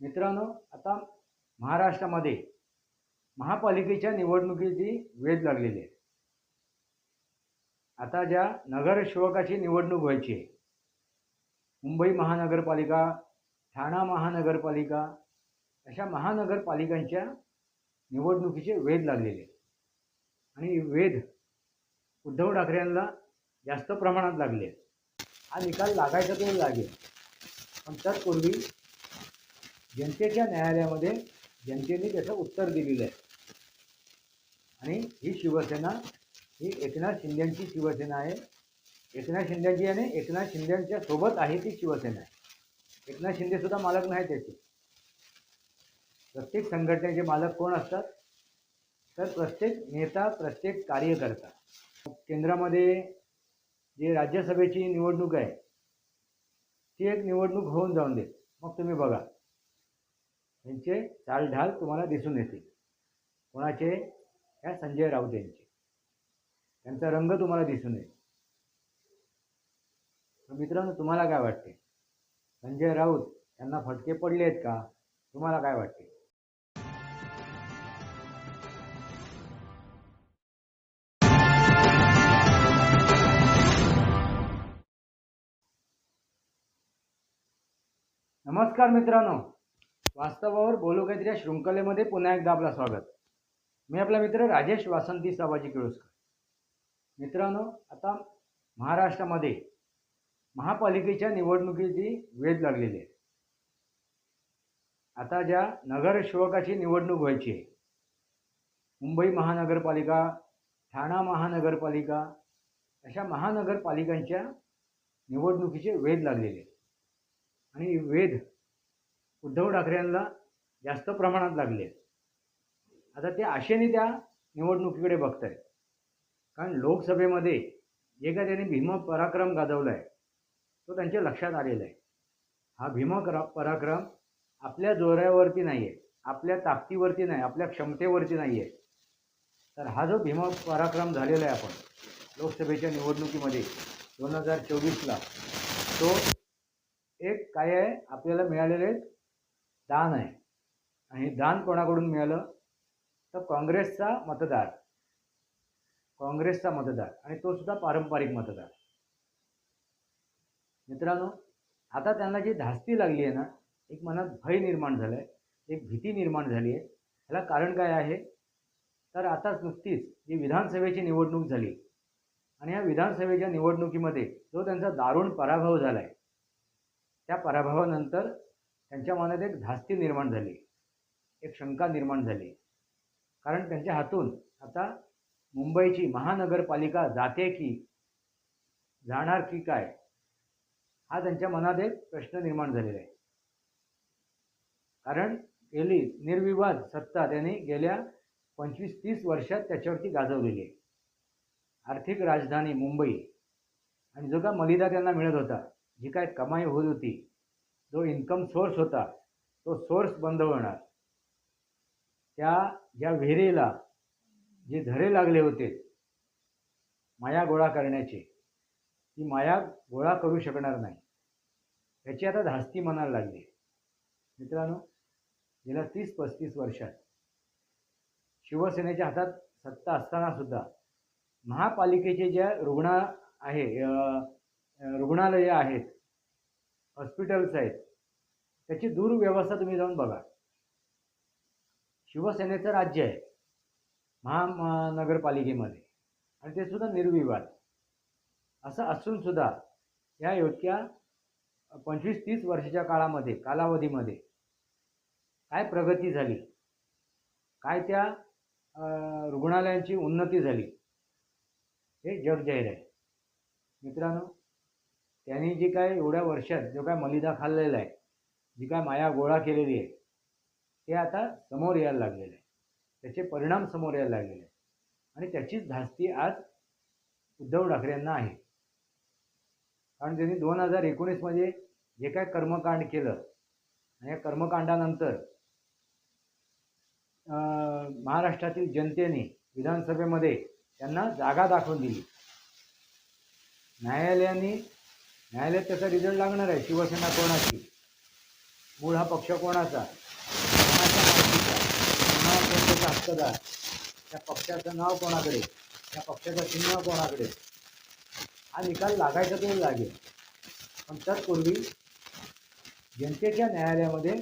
मित्रांनो आता महाराष्ट्रामध्ये महापालिकेच्या निवडणुकीची वेध लागलेली आहे. आता ज्या नगरसेवकाची निवडणूक व्हायची आहे मुंबई महानगरपालिका ठाणा महानगरपालिका अशा महानगरपालिकांच्या निवडणुकीचे वेध लागलेले आणि वेध उद्धव ठाकरे यांना जास्त प्रमाणात लागले हा निकाल लागायचा तरी लागेल? पण तत्पूर्वी जनतेच्या न्यायालयामध्ये जनतेने त्याचं उत्तर दिलेलं आहे. आणि ही शिवसेना ही एकनाथ शिंद्यांची शिवसेना आहे. एकनाथ शिंद्यांची आणि एकनाथ शिंद्यांच्या सोबत आहे ती शिवसेना आहे. एकनाथ शिंदेसुद्धा मालक नाही त्याचे प्रत्येक संघटनेचे मालक कोण असतात? तर प्रत्येक नेता प्रत्येक कार्यकर्ता. केंद्रामध्ये जे राज्यसभेची निवडणूक आहे ती एक निवडणूक होऊन जाऊन देत मग तुम्ही बघा. यांचे चालढाल तुम्हाला दिसून येतील. कोणाचे? ह्या संजय राऊत यांचे त्यांचा रंग तुम्हाला दिसून येईल. मित्रांनो तुम्हाला काय वाटते? संजय राऊत यांना फटके पडले आहेत का? तुम्हाला काय वाटते? नमस्कार मित्रांनो. वास्तवावर बोलू काहीतरी या शृंखलेमध्ये पुन्हा एकदा आपलं स्वागत. मी आपला मित्र राजेश वासंती साबाजी किळोस्कर. मित्रांनो आता महाराष्ट्रामध्ये महापालिकेच्या निवडणुकीची वेध लागलेली आहे. आता ज्या नगरसेवकाची निवडणूक व्हायची आहे मुंबई महानगरपालिका ठाणा महानगरपालिका अशा महानगरपालिकांच्या निवडणुकीचे वेध लागलेले आहे. आणि वेध उद्धव ठाकरेंना जास्त प्रमाणात लागले आहेत. आता ते आशेने त्या निवडणुकीकडे बघत आहेत कारण लोकसभेमध्ये जे काय त्यांनी भीम पराक्रम गाजवला आहे तो त्यांच्या लक्षात आलेला आहे. हा भीम करा पराक्रम आपल्या जोऱ्यावरती नाही आहे आपल्या ताकदीवरती नाही आपल्या क्षमतेवरती नाही आहे तर हा जो भीम पराक्रम झालेला आहे आपण लोकसभेच्या निवडणुकीमध्ये दोन हजार चोवीसला तो एक काय आहे? आपल्याला मिळालेलं एक दान आहे. आणि हे दान कोणाकडून मिळालं? तर काँग्रेसचा मतदार. काँग्रेसचा मतदार. आणि तो सुद्धा पारंपरिक मतदार. मित्रांनो आता त्यांना जी धास्ती लागली आहे ना एक मनात भय निर्माण झालं आहे एक भीती निर्माण झाली आहे. ह्याला कारण काय आहे? तर आताच नुकतीच जी विधानसभेची निवडणूक झाली आणि या विधानसभेच्या निवडणुकीमध्ये जो त्यांचा दारुण पराभव झाला आहे त्या पराभवानंतर त्यांच्या मनात एक धास्ती निर्माण झाली. एक शंका निर्माण झाली. कारण त्यांच्या हातून आता मुंबईची महानगरपालिका जाते की जाणार की काय हा त्यांच्या मनात एक प्रश्न निर्माण झालेला आहे. कारण गेली निर्विवाद सत्ता त्यांनी गेल्या पंचवीस तीस वर्षात त्याच्यावरती गाजवलेली आहे. आर्थिक राजधानी मुंबई. आणि जो का मलिदा त्यांना मिळत होता जी काय कमाई होत होती जो इन्कम सोर्स होता तो सोर्स बंद होणार. त्या ज्या विहिरीला जे झरे लागले होते माया गोळा करण्याचे ती माया गोळा करू शकणार नाही. याची आता धास्ती मनाला लागली. मित्रांनो गेल्या तीस पस्तीस वर्षात शिवसेनेच्या हातात सत्ता असताना सुद्धा महापालिकेचे ज्या रुग्ण आहे रुग्णालयं आहेत हॉस्पिटल्स आहेत. त्याची दुर्व्यवस्था तुम्ही जाऊन बघा. शिवसेनेचं राज्य आहे. महानगरपालिकेमध्ये. आणि ते सुद्धा निर्विवाद. असं असून सुद्धा या योजक्या पंचवीस तीस वर्षाच्या काळामध्ये कालावधीमध्ये काय प्रगती झाली? काय त्या रुग्णालयांची उन्नती झाली? हे जग जाहीर आहे. मित्रांनो त्यांनी जी काय एवढ्या वर्षात जो काय मलिदा खाल्लेला आहे जी काय माया गोळा केलेली आहे ते आता समोर यायला लागलेलं आहे. त्याचे परिणाम समोर यायला लागलेले आहे आणि त्याचीच धास्ती आज उद्धव ठाकरेंना आहे. कारण त्यांनी दोन हजार एकोणीसमध्ये जे काय कर्मकांड केलं आणि या कर्मकांडानंतर महाराष्ट्रातील जनतेने विधानसभेमध्ये त्यांना जागा दाखवून दिली. न्यायालयाने न्यायालयात त्याचा रिझल्ट लागणार आहे. शिवसेना कोणाची? मूळ हा पक्ष कोणाचा? हक्कदार. त्या पक्षाचं नाव कोणाकडे? त्या पक्षाचं चिन्ह कोणाकडे? हा निकाल लागायचा तरी लागेल. पण तत्पूर्वी जनतेच्या न्यायालयामध्ये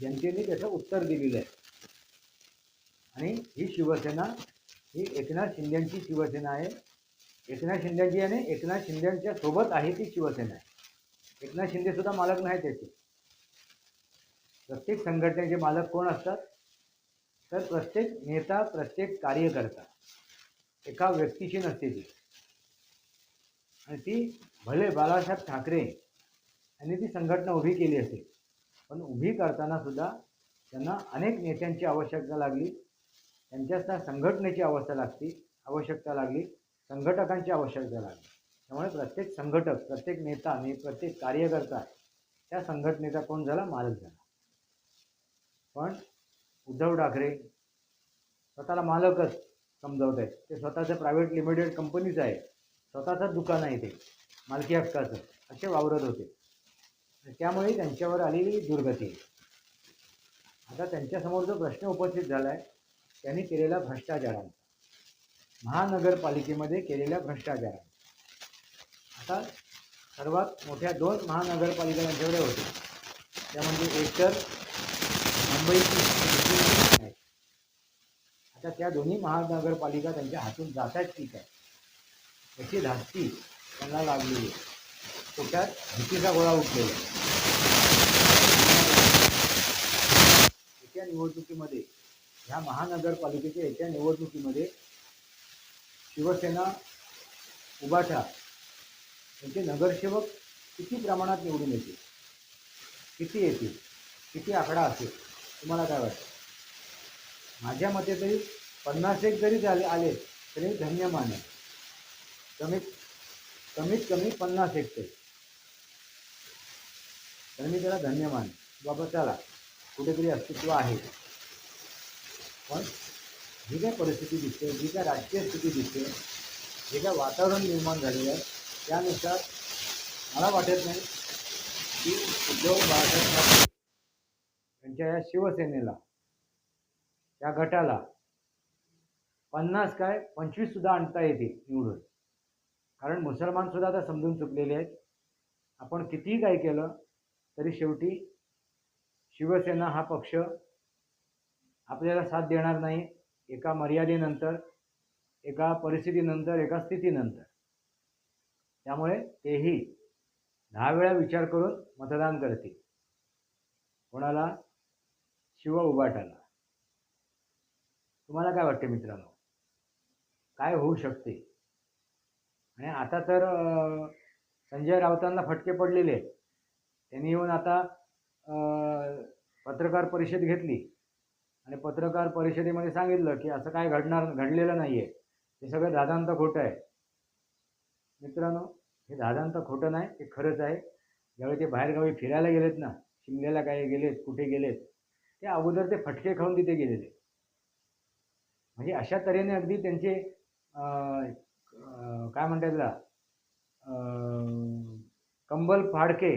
जनतेने त्याचं उत्तर दिलेलं आहे. आणि ही शिवसेना ही एकनाथ शिंदेची शिवसेना आहे. एकनाथ शिंदेची आणि एकनाथ शिंदेच्या सोबत आहे ती शिवसेना. आहे एकनाथ शिंदे सुद्धा मालक नाही त्याचे प्रत्येक संघटनेचे मालक कोण असतात? तर प्रत्येक नेता प्रत्येक कार्यकर्ता. एका व्यक्तीची नसते ती. आणि ती भले बाळासाहेब ठाकरे यांनी ती संघटना उभी केली असेल पण उभी करताना सुद्धा त्यांना अनेक नेत्यांची आवश्यकता लागली त्यांच्या संघटनेची अवस्था लागती आवश्यकता लागली. संघटकांची आवश्यकता लागली त्यामुळे प्रत्येक संघटक प्रत्येक नेता आणि प्रत्येक कार्यकर्ता त्या संघटनेचा कोण झाला? मालक झाला. पण उद्धव ठाकरे स्वतःला मालकच समजावत आहेत. ते स्वतःचं प्रायव्हेट लिमिटेड कंपनीचं आहे स्वतःचंच दुकान आहे ते. मालकी हक्काचं. असे वावरत होते. त्यामुळे त्यांच्यावर आलेली दुर्गती. आता त्यांच्यासमोर जो प्रश्न उपस्थित झाला आहे त्यांनी केलेला भ्रष्टाचारांचा. महानगरपालिकेमध्ये केलेल्या भ्रष्टाचार आता सर्वात मोठ्या दोन महानगरपालिका त्यांच्याकडे होत्या त्या म्हणजे एक तर मुंबईची आता त्या दोन्ही महानगरपालिका त्यांच्या हातून जात आहेत ठीक आहे त्याची धास्ती त्यांना लागलेली आहे? पोटात भीतीचा गोळा उठलेला आहे? येत्या निवडणुकीमध्ये ह्या महानगरपालिकेच्या येत्या निवडणुकीमध्ये शिवसेना उभाठा यांचे नगरसेवक किती प्रमाणात निवडून येतील? किती येतील? किती आकडा असेल? तुम्हाला काय वाटतं? माझ्या मते तरी पन्नास एक जरी झाले आले तरी धन्यमान आहे कमीत कमीत कमी पन्नास एक तरी. तर मी त्याला धन्यमान बाबा त्याला कुठेतरी अस्तित्व आहे. पण जी काय परिस्थिती दिसते जी काय राजकीय स्थिती दिसते जे काय वातावरण निर्माण झालेलं आहे. त्यानुसार मला वाटत नाही की उद्धव बाळासाहेब ठाकरे यांच्या या शिवसेनेला या गटाला पन्नास काय पंचवीस सुद्धा आणता येते निवडून. कारण मुसलमान सुद्धा आता समजून चुकलेले आहेत. आपण कितीही काय केलं तरी शेवटी शिवसेना हा पक्ष आपल्याला साथ देणार नाही. एका मर्यादेनंतर एका परिस्थितीनंतर एका स्थितीनंतर. त्यामुळे तेही दहा वेळा विचार करून मतदान करतील. कोणाला? शिव उबाटाला. तुम्हाला काय वाटते मित्रांनो? काय होऊ शकते? आणि आता तर संजय राऊतांना फटके पडलेले आहेत. त्यांनी येऊन आता पत्रकार परिषद घेतली. आणि पत्रकार परिषदेमध्ये सांगितलं की असं काय घडणार घडलेलं नाही आहे हे सगळं दादांत खोटं आहे. मित्रांनो हे दादांत खोटं नाही हे खरंच आहे. ज्यावेळी ते बाहेरगावी फिरायला गेलेत ना शिमल्याला काय गेलेत कुठे गेलेत ते अगोदर ते फटके खाऊन तिथे गेलेले म्हणजे अशा तऱ्हेने अगदी त्यांचे काय म्हणतात ना कंबल फाडके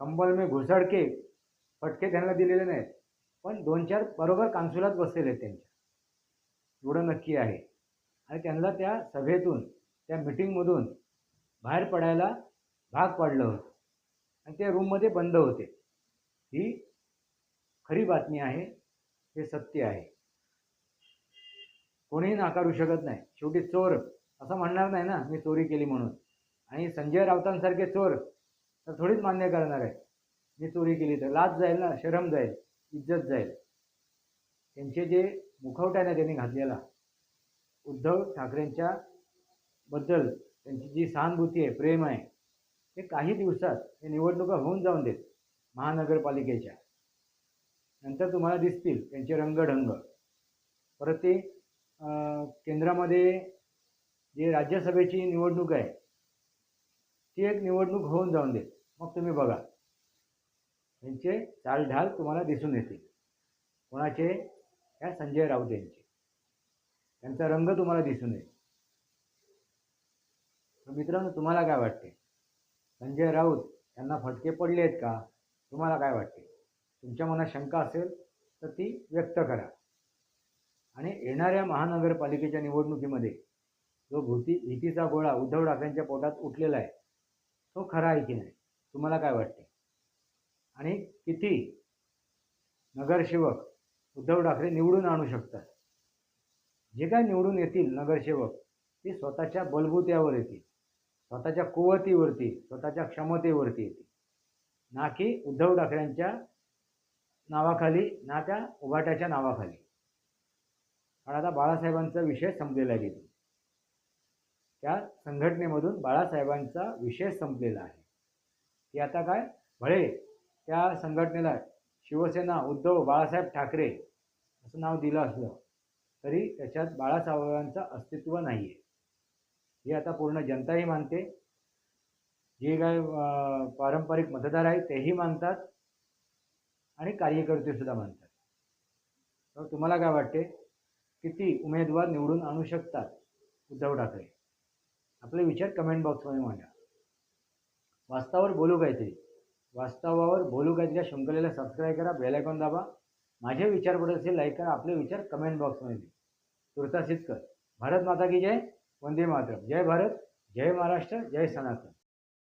कंबल मी घुसडके फटके त्यांना दिलेले नाहीत. पण दोन चार बरोबर कान्सुलात बसलेले आहेत त्यांच्या एवढं नक्की आहे. आणि त्यांना त्या सभेतून त्या मिटिंगमधून बाहेर पडायला भाग पाडलं होतं. आणि ते रूममध्ये बंद होते. ही खरी बातमी आहे. हे सत्य आहे. कोणीही नाकारू शकत नाही. शेवटी चोर असं म्हणणार नाही ना मी चोरी केली म्हणून. आणि संजय राऊतांसारखे चोर तर थोडीच मान्य करणार आहे. मी चोरी केली तर लाज जाईल ना शरम जाईल. इज्जत जाईल. त्यांचे जे मुखवट्याने ना त्यांनी घातलेला उद्धव ठाकरेंच्या बद्दल त्यांची जी सहानुभूती आहे प्रेम आहे ते काही दिवसात हे निवडणुका होऊन जाऊन देत महानगरपालिकेच्या. नंतर तुम्हाला दिसतील त्यांचे रंगढंग. परत ते केंद्रामध्ये जे राज्यसभेची निवडणूक आहे ती एक निवडणूक होऊन जाऊन देत. मग तुम्ही बघा. यांचे चालढाल तुम्हाला दिसून येतील. कोणाचे? ह्या संजय राऊत यांचे त्यांचा रंग तुम्हाला दिसून येईल. तर मित्रांनो तुम्हाला काय वाटते? संजय राऊत यांना फटके पडले आहेत का? तुम्हाला काय वाटते? तुमच्या मनात शंका असेल तर ती व्यक्त करा. आणि येणाऱ्या महानगरपालिकेच्या निवडणुकीमध्ये जो भूती भीतीचा गोळा उद्धव ठाकरेंच्या पोटात उठलेला आहे तो खरा आहे की नाही? तुम्हाला काय वाटते? आणि किती? नगरसेवक उद्धव ठाकरे निवडून आणू शकतात. जे काय निवडून येतील नगरसेवक ते स्वतःच्या बलबुत्यावर येतील स्वतःच्या कुवतीवरती स्वतःच्या क्षमतेवरती येतील. ना की उद्धव ठाकरेंच्या नावाखाली ना त्या उभाट्याच्या नावाखाली. कारण आता बाळासाहेबांचा विषय संपलेला आहे तिथे त्या संघटनेमधून बाळासाहेबांचा विषय संपलेला आहे. की आता काय? भळे त्या संघटनेला शिवसेना उद्धव बाळासाहेब ठाकरे असं नाव दिलं असलं तरी त्याच्यात बाळासाहेबांचं अस्तित्व नाही आहे हे आता पूर्ण जनताही मानते. जे काय पारंपरिक मतदार आहेत तेही मानतात आणि कार्यकर्तेसुद्धा मानतात. तर तुम्हाला काय वाटते? किती उमेदवार निवडून आणू शकतात उद्धव ठाकरे? आपले विचार कमेंट बॉक्समध्ये मांडा. वास्तवावर बोलू काहीतरी. वास्तवावर बोलू काहीतरी शृंखलेला सबस्क्राईब करा बेल आयकॉन दाबा. माझे विचार पडत असेल लाईक करा. आपले विचार कमेंट बॉक्समध्ये दे तुर्तासीच कर भारत माता की जय. वंदे मातरम. जय भारत जय महाराष्ट्र जय सनातन.